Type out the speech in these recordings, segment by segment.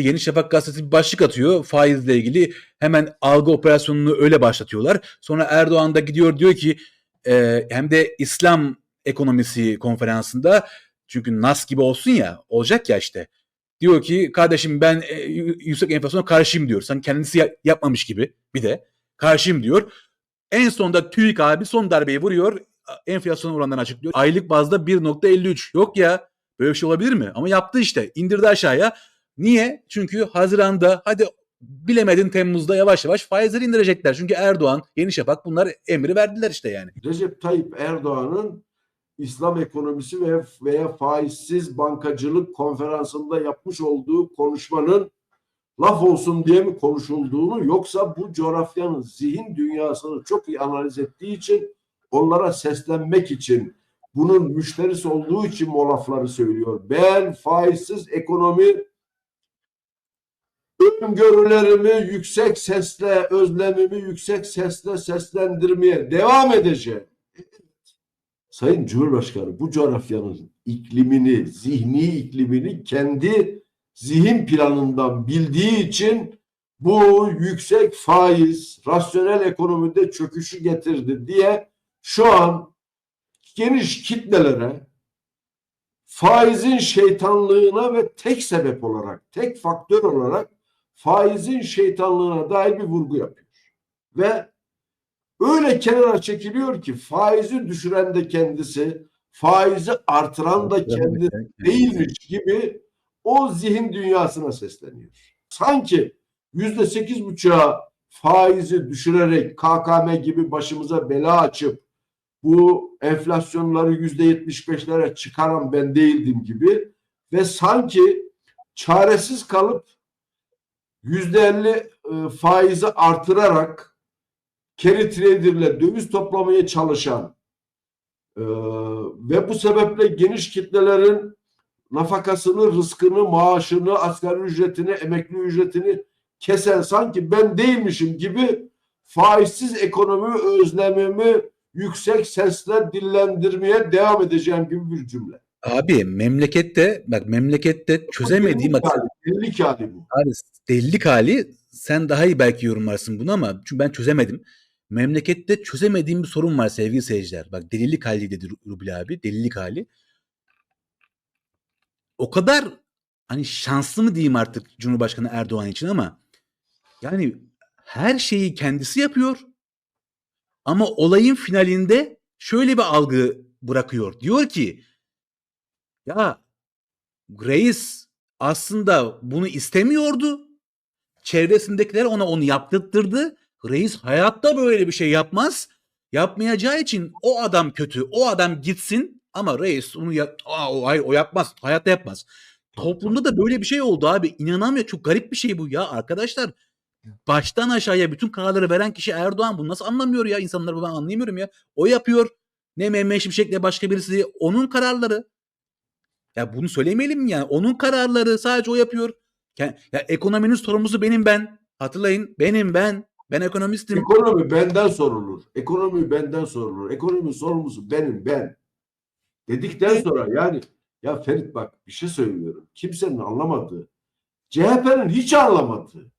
Yeni Şafak gazetesi bir başlık atıyor faizle ilgili. Hemen algı operasyonunu öyle başlatıyorlar. Sonra Erdoğan da gidiyor diyor ki e, hem de İslam ekonomisi konferansında çünkü Nas gibi olsun ya olacak ya işte. Diyor ki kardeşim ben e, yüksek enflasyona karşıyım diyor. Sanki kendisi ya- yapmamış gibi bir de karşıyım diyor. En sonunda TÜİK abi son darbeyi vuruyor. Enflasyon oranlarını açıklıyor. Aylık bazda 1.53. Yok ya böyle bir şey olabilir mi? Ama yaptı işte. indirdi aşağıya. Niye? Çünkü Haziran'da hadi bilemedin Temmuz'da yavaş yavaş faizleri indirecekler. Çünkü Erdoğan, Yeni Şafak bunlar emri verdiler işte yani. Recep Tayyip Erdoğan'ın İslam ekonomisi ve veya faizsiz bankacılık konferansında yapmış olduğu konuşmanın laf olsun diye mi konuşulduğunu yoksa bu coğrafyanın zihin dünyasını çok iyi analiz ettiği için onlara seslenmek için bunun müşterisi olduğu için o lafları söylüyor. Ben faizsiz ekonomi öngörülerimi yüksek sesle, özlemimi yüksek sesle seslendirmeye devam edeceğim. Sayın Cumhurbaşkanı bu coğrafyanın iklimini, zihni iklimini kendi zihin planından bildiği için bu yüksek faiz rasyonel ekonomide çöküşü getirdi diye şu an geniş kitlelere faizin şeytanlığına ve tek sebep olarak, tek faktör olarak faizin şeytanlığına dair bir vurgu yapıyor. Ve öyle kenara çekiliyor ki faizi düşüren de kendisi, faizi artıran da kendisi değilmiş gibi o zihin dünyasına sesleniyor. Sanki yüzde sekiz buçuğa faizi düşürerek KKM gibi başımıza bela açıp bu enflasyonları yüzde yetmiş beşlere çıkaran ben değildim gibi ve sanki çaresiz kalıp yüzde elli e, faizi artırarak carry trader'le döviz toplamaya çalışan e, ve bu sebeple geniş kitlelerin nafakasını, rızkını, maaşını, asgari ücretini, emekli ücretini kesen sanki ben değilmişim gibi faizsiz ekonomi özlemimi yüksek sesle dillendirmeye devam edeceğim gibi bir cümle. Abi memlekette bak memlekette çözemediğim Delilik bak hali, delilik hali bu. abi delilik hali sen daha iyi belki yorumlarsın bunu ama çünkü ben çözemedim. Memlekette çözemediğim bir sorun var sevgili seyirciler. Bak delilik hali dedi Ru- Rubil abi. Delilik hali. O kadar hani şanslı mı diyeyim artık Cumhurbaşkanı Erdoğan için ama yani her şeyi kendisi yapıyor. Ama olayın finalinde şöyle bir algı bırakıyor. Diyor ki ya reis aslında bunu istemiyordu. Çevresindekiler ona onu yaptırttırdı. Reis hayatta böyle bir şey yapmaz. Yapmayacağı için o adam kötü. O adam gitsin ama reis onu ya Aa, o, hayır, o yapmaz. Hayatta yapmaz. Toplumda da böyle bir şey oldu abi. İnanamıyorum. Çok garip bir şey bu ya arkadaşlar. Baştan aşağıya bütün kararları veren kişi Erdoğan. Bunu nasıl anlamıyor ya? İnsanlar ben anlayamıyorum ya. O yapıyor. Ne Mehmet Şimşek ne başka birisi. Onun kararları. Ya bunu söylemeyelim yani? Onun kararları sadece o yapıyor. Ya, ya ekonominin sorumlusu benim ben. Hatırlayın benim ben. Ben ekonomistim. Ekonomi benden sorulur. Ekonomi benden sorulur. Ekonomi sorumlusu benim ben. Dedikten sonra yani ya Ferit bak bir şey söylüyorum. Kimsenin anlamadığı. CHP'nin hiç anlamadığı.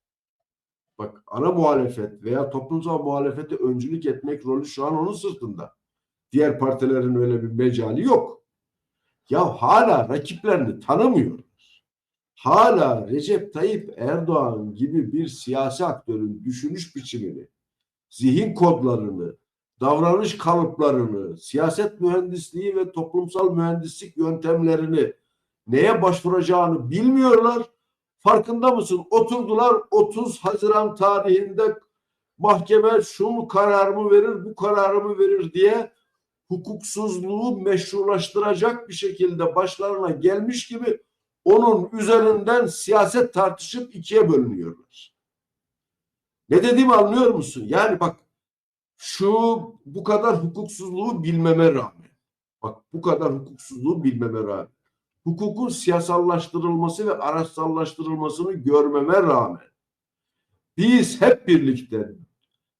Bak ana muhalefet veya toplumsal muhalefete öncülük etmek rolü şu an onun sırtında. Diğer partilerin öyle bir mecali yok. Ya hala rakiplerini tanımıyorlar. Hala Recep Tayyip Erdoğan gibi bir siyasi aktörün düşünüş biçimini, zihin kodlarını, davranış kalıplarını, siyaset mühendisliği ve toplumsal mühendislik yöntemlerini neye başvuracağını bilmiyorlar. Farkında mısın? Oturdular 30 Haziran tarihinde mahkeme şunu kararımı verir, bu kararımı verir diye hukuksuzluğu meşrulaştıracak bir şekilde başlarına gelmiş gibi onun üzerinden siyaset tartışıp ikiye bölünüyorlar. Ne dediğimi anlıyor musun? Yani bak şu bu kadar hukuksuzluğu bilmeme rağmen bak bu kadar hukuksuzluğu bilmeme rağmen hukukun siyasallaştırılması ve araçsallaştırılmasını görmeme rağmen biz hep birlikte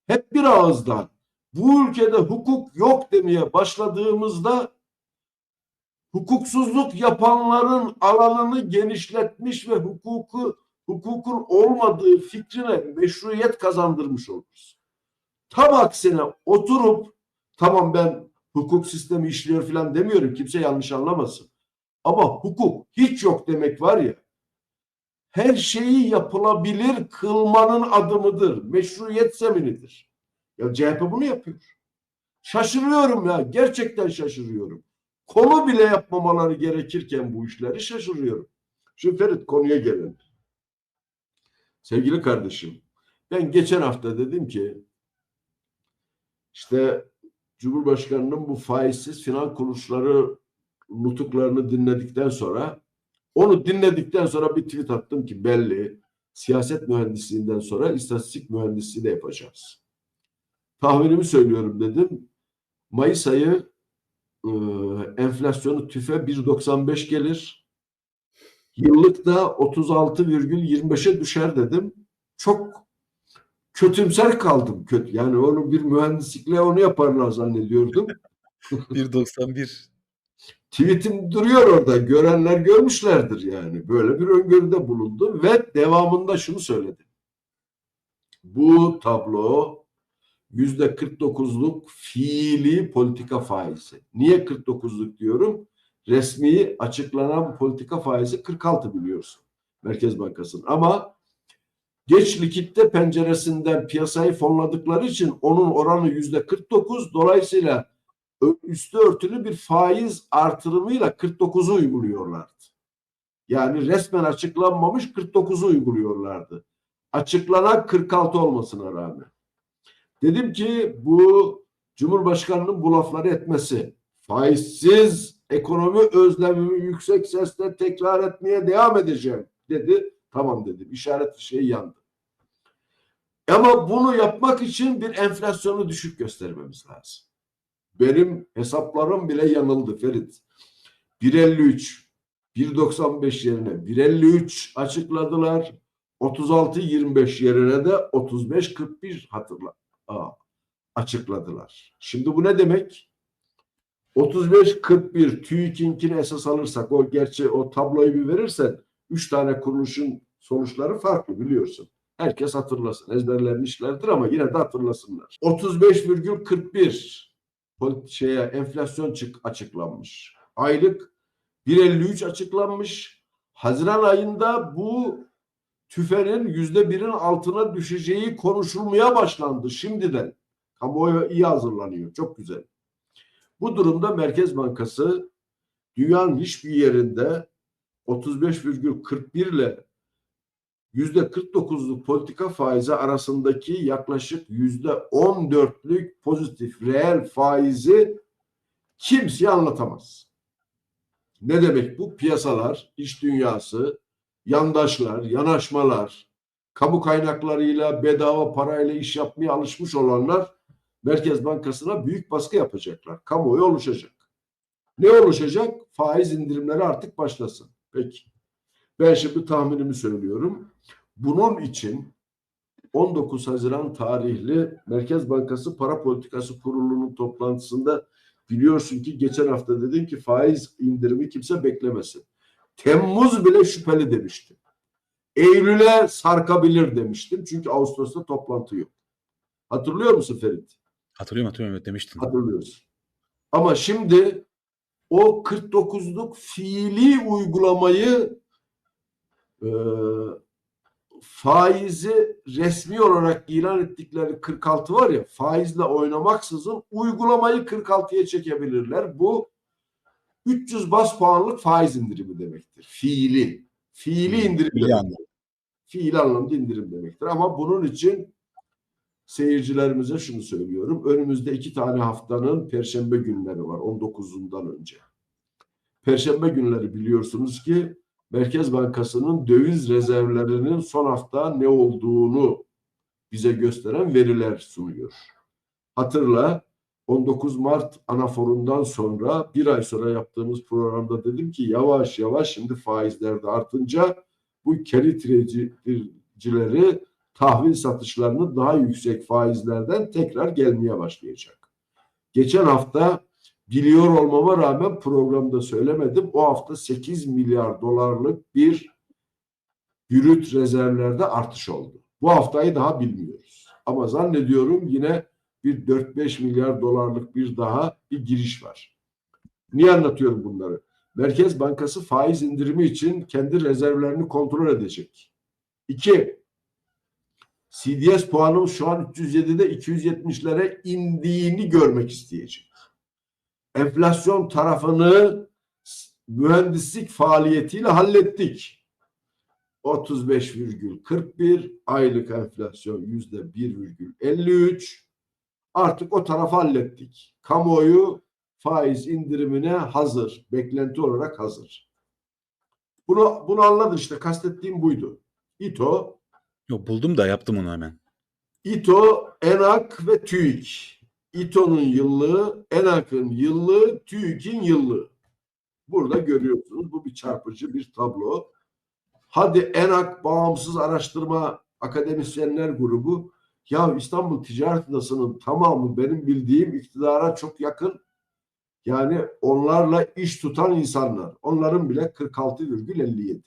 hep bir ağızdan bu ülkede hukuk yok demeye başladığımızda hukuksuzluk yapanların alanını genişletmiş ve hukuku hukukun olmadığı fikrine meşruiyet kazandırmış oluruz. Tam aksine oturup tamam ben hukuk sistemi işliyor falan demiyorum. Kimse yanlış anlamasın. Ama hukuk hiç yok demek var ya her şeyi yapılabilir kılmanın adımıdır. Meşruiyet zeminidir. Ya CHP bunu yapıyor. Şaşırıyorum ya. Gerçekten şaşırıyorum. Konu bile yapmamaları gerekirken bu işleri şaşırıyorum. Şimdi Ferit konuya gelelim. Sevgili kardeşim, ben geçen hafta dedim ki işte Cumhurbaşkanı'nın bu faizsiz finans kuruluşları nutuklarını dinledikten sonra onu dinledikten sonra bir tweet attım ki belli siyaset mühendisliğinden sonra istatistik mühendisliği de yapacağız. Tahminimi söylüyorum dedim. Mayıs ayı e, enflasyonu tüfe 1.95 gelir. Yıllık da 36,25'e düşer dedim. Çok kötümser kaldım. Kötü. Yani onu bir mühendislikle onu yaparlar zannediyordum. 1.91. Tweetim duruyor orada. Görenler görmüşlerdir yani. Böyle bir öngörüde bulundu ve devamında şunu söyledi. Bu tablo yüzde 49'luk fiili politika faizi. Niye 49'luk diyorum? Resmi açıklanan politika faizi 46 biliyorsun. Merkez Bankası'nın. Ama geç likitte penceresinden piyasayı fonladıkları için onun oranı yüzde 49. Dolayısıyla üstü örtülü bir faiz artırımıyla 49'u uyguluyorlardı. Yani resmen açıklanmamış 49'u uyguluyorlardı. Açıklanan 46 olmasına rağmen. Dedim ki bu Cumhurbaşkanı'nın bu lafları etmesi, faizsiz ekonomi özlemimi yüksek sesle tekrar etmeye devam edeceğim dedi. Tamam dedim. İşaret şey yandı. Ama bunu yapmak için bir enflasyonu düşük göstermemiz lazım. Benim hesaplarım bile yanıldı Ferit. 1.53, 1.95 yerine 1.53 açıkladılar. 36-25 yerine de 35-41 hatırla açıkladılar. Şimdi bu ne demek? 35-41 TÜİK'inkini esas alırsak o gerçi o tabloyu bir verirsen 3 tane kuruluşun sonuçları farklı biliyorsun. Herkes hatırlasın. Ezberlenmişlerdir ama yine de hatırlasınlar. 35,41 polit- şeye enflasyon çık açıklanmış. Aylık 1.53 açıklanmış. Haziran ayında bu tüfenin yüzde birin altına düşeceği konuşulmaya başlandı şimdiden. Kamuoyu iyi hazırlanıyor. Çok güzel. Bu durumda Merkez Bankası dünyanın hiçbir yerinde 35,41 ile yüzde 49'luk politika faizi arasındaki yaklaşık yüzde 14'lük pozitif reel faizi kimseye anlatamaz. Ne demek bu? Piyasalar, iş dünyası, yandaşlar, yanaşmalar, kamu kaynaklarıyla bedava parayla iş yapmaya alışmış olanlar Merkez Bankası'na büyük baskı yapacaklar. Kamuoyu oluşacak. Ne oluşacak? Faiz indirimleri artık başlasın. Peki. Ben şimdi tahminimi söylüyorum. Bunun için 19 Haziran tarihli Merkez Bankası Para Politikası Kurulu'nun toplantısında biliyorsun ki geçen hafta dedim ki faiz indirimi kimse beklemesin. Temmuz bile şüpheli demiştim. Eylül'e sarkabilir demiştim. Çünkü Ağustos'ta toplantı yok. Hatırlıyor musun Ferit? Hatırlıyorum hatırlıyorum evet demiştin. Hatırlıyorsun. Ama şimdi o 49'luk fiili uygulamayı e, faizi resmi olarak ilan ettikleri 46 var ya faizle oynamaksızın uygulamayı 46'ya çekebilirler. Bu 300 bas puanlık faiz indirimi demektir. Fiili. Fiili Hmm, indirim demektir. anlamda. Fiili anlamda indirim demektir. Ama bunun için seyircilerimize şunu söylüyorum. Önümüzde iki tane haftanın perşembe günleri var 19'undan önce. Perşembe günleri biliyorsunuz ki Merkez Bankası'nın döviz rezervlerinin son hafta ne olduğunu bize gösteren veriler sunuyor. Hatırla 19 Mart anaforundan sonra bir ay sonra yaptığımız programda dedim ki yavaş yavaş şimdi faizler de artınca bu keritrecileri tahvil satışlarını daha yüksek faizlerden tekrar gelmeye başlayacak. Geçen hafta biliyor olmama rağmen programda söylemedim. O hafta 8 milyar dolarlık bir brüt rezervlerde artış oldu. Bu haftayı daha bilmiyoruz. Ama zannediyorum yine bir 4-5 milyar dolarlık bir daha bir giriş var. Niye anlatıyorum bunları? Merkez Bankası faiz indirimi için kendi rezervlerini kontrol edecek. İki, CDS puanımız şu an 307'de 270'lere indiğini görmek isteyecek. Enflasyon tarafını mühendislik faaliyetiyle hallettik. 35,41 aylık enflasyon yüzde 1,53 artık o tarafı hallettik. Kamuoyu faiz indirimine hazır, beklenti olarak hazır. Bunu bunu anladın işte kastettiğim buydu. İTO, Yok buldum da yaptım onu hemen. İTO, ENAK ve TÜİK. İTO'nun yıllığı, ENAK'ın yıllığı, TÜİK'in yıllığı. Burada görüyorsunuz bu bir çarpıcı bir tablo. Hadi ENAK Bağımsız Araştırma Akademisyenler Grubu ya İstanbul Ticaret Odası'nın tamamı benim bildiğim iktidara çok yakın. Yani onlarla iş tutan insanlar. Onların bile 46,57.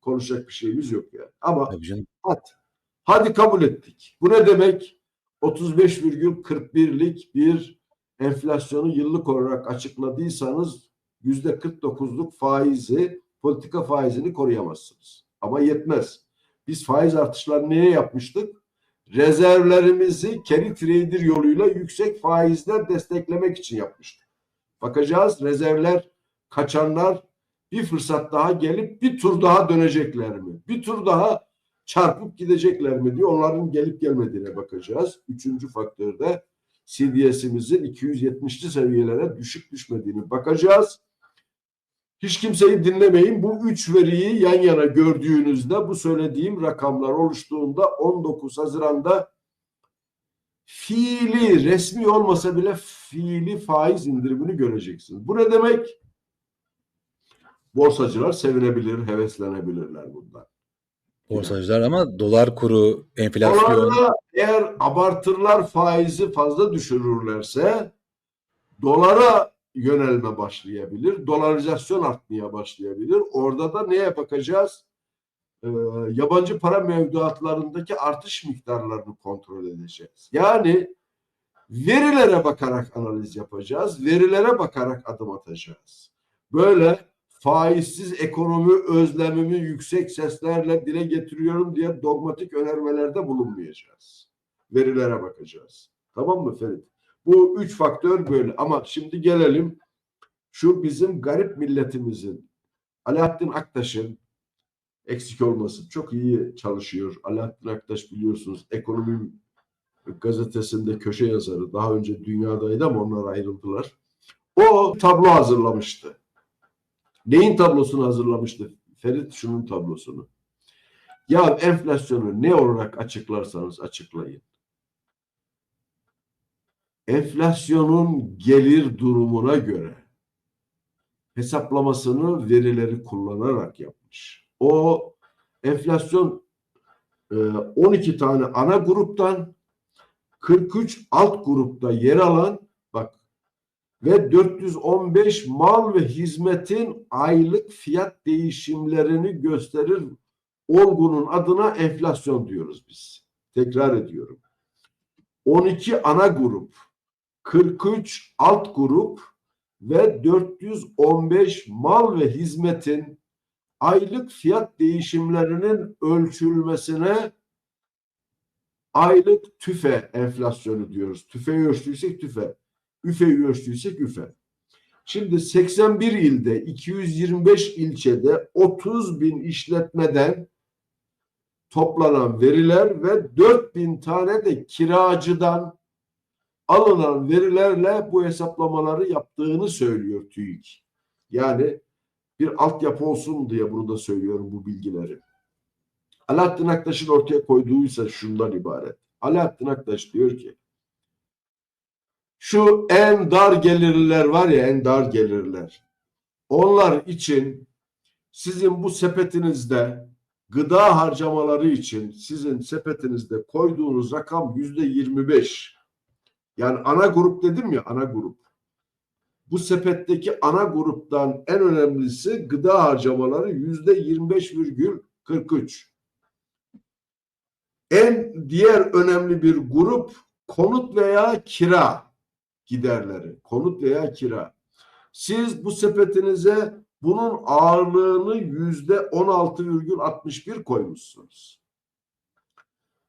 Konuşacak bir şeyimiz yok yani. Ama hadi, hadi kabul ettik. Bu ne demek? 35,41'lik bir enflasyonu yıllık olarak açıkladıysanız yüzde 49'luk faizi, politika faizini koruyamazsınız. Ama yetmez. Biz faiz artışlarını neye yapmıştık? Rezervlerimizi carry trader yoluyla yüksek faizler desteklemek için yapmıştık. Bakacağız rezervler kaçanlar bir fırsat daha gelip bir tur daha dönecekler mi? Bir tur daha çarpıp gidecekler mi diye onların gelip gelmediğine bakacağız. Üçüncü faktörde CDS'imizin 270'li seviyelere düşüp düşmediğini bakacağız. Hiç kimseyi dinlemeyin. Bu üç veriyi yan yana gördüğünüzde bu söylediğim rakamlar oluştuğunda 19 Haziran'da fiili resmi olmasa bile fiili faiz indirimini göreceksiniz. Bu ne demek? Borsacılar sevinebilir, heveslenebilirler bundan. Borsacılar ama dolar kuru, enflasyon. Dolarda eğer abartırlar faizi fazla düşürürlerse dolara yönelme başlayabilir. Dolarizasyon artmaya başlayabilir. Orada da neye bakacağız? Ee, yabancı para mevduatlarındaki artış miktarlarını kontrol edeceğiz. Yani verilere bakarak analiz yapacağız. Verilere bakarak adım atacağız. Böyle faizsiz ekonomi özlemimi yüksek seslerle dile getiriyorum diye dogmatik önermelerde bulunmayacağız. Verilere bakacağız. Tamam mı Ferit? Bu üç faktör böyle. Ama şimdi gelelim şu bizim garip milletimizin Alaaddin Aktaş'ın eksik olması çok iyi çalışıyor. Alaaddin Aktaş biliyorsunuz ekonomi gazetesinde köşe yazarı. Daha önce dünyadaydı ama onlar ayrıldılar. O tablo hazırlamıştı. Neyin tablosunu hazırlamıştı? Ferit şunun tablosunu. Ya enflasyonu ne olarak açıklarsanız açıklayın. Enflasyonun gelir durumuna göre hesaplamasını verileri kullanarak yapmış. O enflasyon e, 12 tane ana gruptan 43 alt grupta yer alan bak ve 415 mal ve hizmetin aylık fiyat değişimlerini gösterir olgunun adına enflasyon diyoruz biz. Tekrar ediyorum. 12 ana grup, 43 alt grup ve 415 mal ve hizmetin aylık fiyat değişimlerinin ölçülmesine aylık tüfe enflasyonu diyoruz. Tüfe ölçtüysek tüfe. Üfe ölçtüysek üfe. Şimdi 81 ilde 225 ilçede 30 bin işletmeden toplanan veriler ve 4000 tane de kiracıdan alınan verilerle bu hesaplamaları yaptığını söylüyor TÜİK. Yani bir altyapı olsun diye bunu da söylüyorum bu bilgileri. Alaaddin Aktaş'ın ortaya koyduğuysa şundan ibaret. Alaaddin Aktaş diyor ki şu en dar gelirliler var ya en dar gelirler. Onlar için sizin bu sepetinizde gıda harcamaları için sizin sepetinizde koyduğunuz rakam yüzde yirmi beş. Yani ana grup dedim ya ana grup. Bu sepetteki ana gruptan en önemlisi gıda harcamaları yüzde yirmi beş virgül 43. En diğer önemli bir grup konut veya kira giderleri. Konut veya kira. Siz bu sepetinize bunun ağırlığını yüzde 16,61 koymuşsunuz.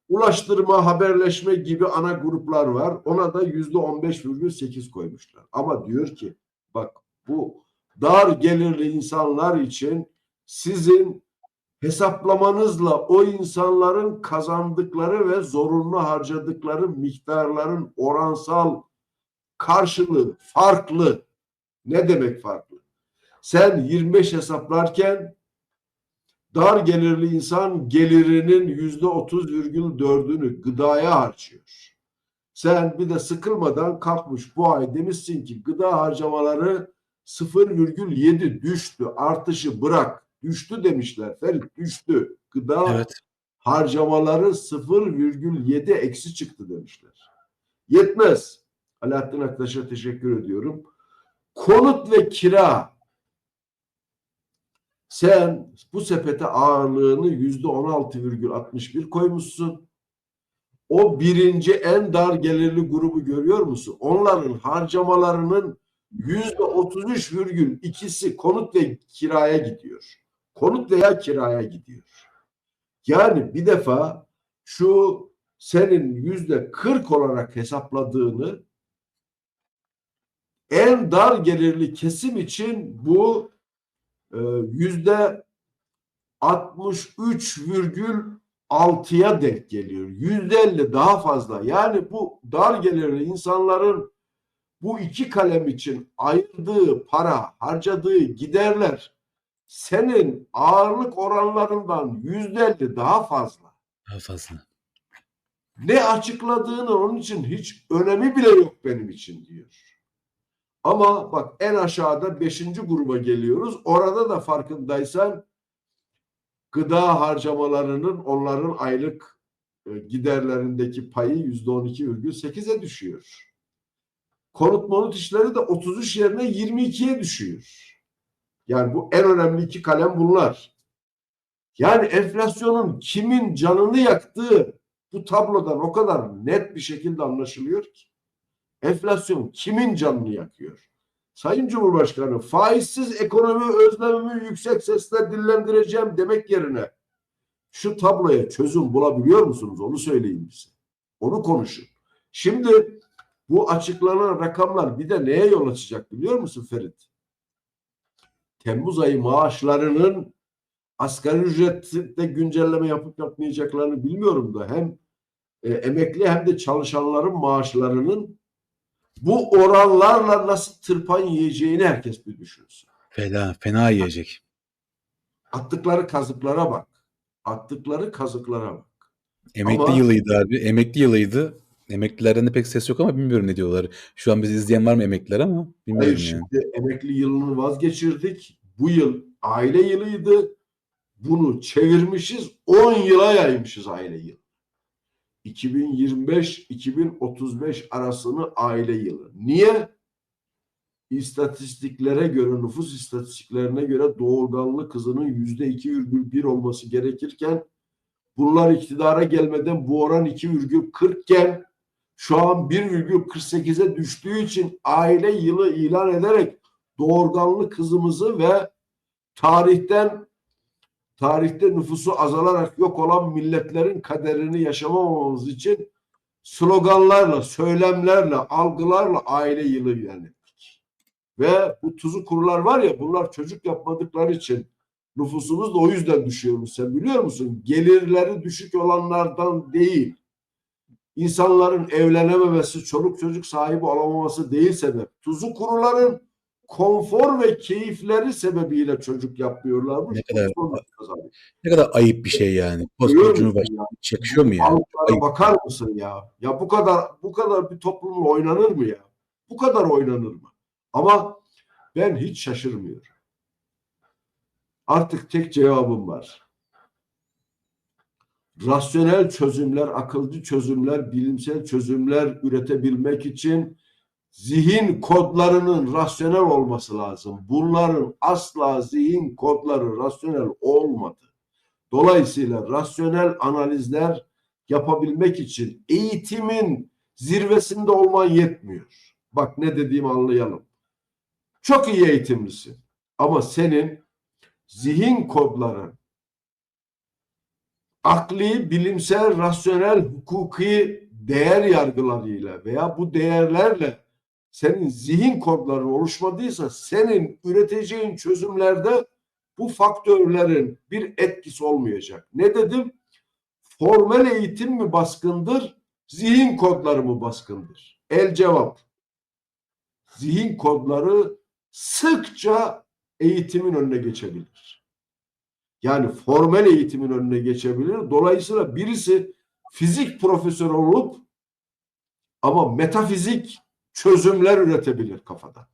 Ulaştırma, haberleşme gibi ana gruplar var. Ona da yüzde 15,8 koymuşlar. Ama diyor ki bak bu dar gelirli insanlar için sizin hesaplamanızla o insanların kazandıkları ve zorunlu harcadıkları miktarların oransal karşılığı farklı. Ne demek farklı? Sen 25 hesaplarken dar gelirli insan gelirinin yüzde 30,4'ünü gıdaya harcıyor. Sen bir de sıkılmadan kalkmış bu ay demişsin ki gıda harcamaları 0,7 düştü. Artışı bırak. Düştü demişler. Ferit düştü. Gıda Evet. harcamaları 0,7 eksi çıktı demişler. Yetmez. Alaaddin Aktaş'a teşekkür ediyorum. Konut ve kira. Sen bu sepete ağırlığını yüzde 16,61 koymuşsun. O birinci en dar gelirli grubu görüyor musun? Onların harcamalarının yüzde 33,2'si konut ve kiraya gidiyor. Konut veya kiraya gidiyor. Yani bir defa şu senin yüzde 40 olarak hesapladığını en dar gelirli kesim için bu yüzde 63,6'ya denk geliyor. Yüzde 50 daha fazla. Yani bu dar gelirli insanların bu iki kalem için ayırdığı para, harcadığı giderler senin ağırlık oranlarından yüzde 50 daha fazla. Daha fazla. Ne açıkladığını onun için hiç önemi bile yok benim için diyor. Ama bak en aşağıda beşinci gruba geliyoruz. Orada da farkındaysan gıda harcamalarının onların aylık e, giderlerindeki payı yüzde on iki virgül sekize düşüyor. Konut monut işleri de 33 yerine 22'ye düşüyor. Yani bu en önemli iki kalem bunlar. Yani enflasyonun kimin canını yaktığı bu tablodan o kadar net bir şekilde anlaşılıyor ki. Enflasyon kimin canını yakıyor? Sayın Cumhurbaşkanı faizsiz ekonomi özlemimi yüksek sesle dillendireceğim demek yerine şu tabloya çözüm bulabiliyor musunuz? Onu söyleyin bize. Onu konuşun. Şimdi bu açıklanan rakamlar bir de neye yol açacak biliyor musun Ferit? Temmuz ayı maaşlarının asgari ücrette güncelleme yapıp yapmayacaklarını bilmiyorum da hem e, emekli hem de çalışanların maaşlarının bu oranlarla nasıl tırpan yiyeceğini herkes bir düşünsün. Fena, fena yiyecek. Attıkları kazıklara bak. Attıkları kazıklara bak. Emekli Ama- yılıydı abi. Emekli yılıydı. Emeklilerden de pek ses yok ama bilmiyorum ne diyorlar. Şu an bizi izleyen var mı emekliler ama bilmiyorum Hayır yani. şimdi emekli yılını vazgeçirdik. Bu yıl aile yılıydı. Bunu çevirmişiz 10 yıla yaymışız aile yılı. 2025-2035 arasını aile yılı. Niye? İstatistiklere göre, nüfus istatistiklerine göre doğurganlık hızının %2,1 olması gerekirken bunlar iktidara gelmeden bu oran 2,40 iken şu an 1,48'e düştüğü için aile yılı ilan ederek doğurganlık hızımızı ve tarihten tarihte nüfusu azalarak yok olan milletlerin kaderini yaşamamamız için sloganlarla, söylemlerle, algılarla aile yılı ilan. Ve bu tuzu kurular var ya bunlar çocuk yapmadıkları için nüfusumuz da o yüzden düşüyormuş. Sen biliyor musun? Gelirleri düşük olanlardan değil. İnsanların evlenememesi, çoluk çocuk sahibi olamaması değil sebep. Tuzu kuruların konfor ve keyifleri sebebiyle çocuk yapmıyorlarmış. Ne kadar-. Ne kadar ayıp bir şey yani. Koskoca Cumhurbaşkanı ya? hiç yakışıyor mu ya? Algılara Ayıp. bakar mısın ya? Ya bu kadar bu kadar bir toplumla oynanır mı ya? Bu kadar oynanır mı? Ama ben hiç şaşırmıyorum. Artık tek cevabım var. Rasyonel çözümler, akılcı çözümler, bilimsel çözümler üretebilmek için zihin kodlarının rasyonel olması lazım. Bunların asla zihin kodları rasyonel olmadı. Dolayısıyla rasyonel analizler yapabilmek için eğitimin zirvesinde olman yetmiyor. Bak ne dediğimi anlayalım. Çok iyi eğitimlisin. Ama senin zihin kodların akli, bilimsel, rasyonel, hukuki değer yargılarıyla veya bu değerlerle senin zihin kodların oluşmadıysa senin üreteceğin çözümlerde bu faktörlerin bir etkisi olmayacak. Ne dedim? Formel eğitim mi baskındır, zihin kodları mı baskındır? El cevap. Zihin kodları sıkça eğitimin önüne geçebilir. Yani formel eğitimin önüne geçebilir. Dolayısıyla birisi fizik profesörü olup ama metafizik çözümler üretebilir kafada.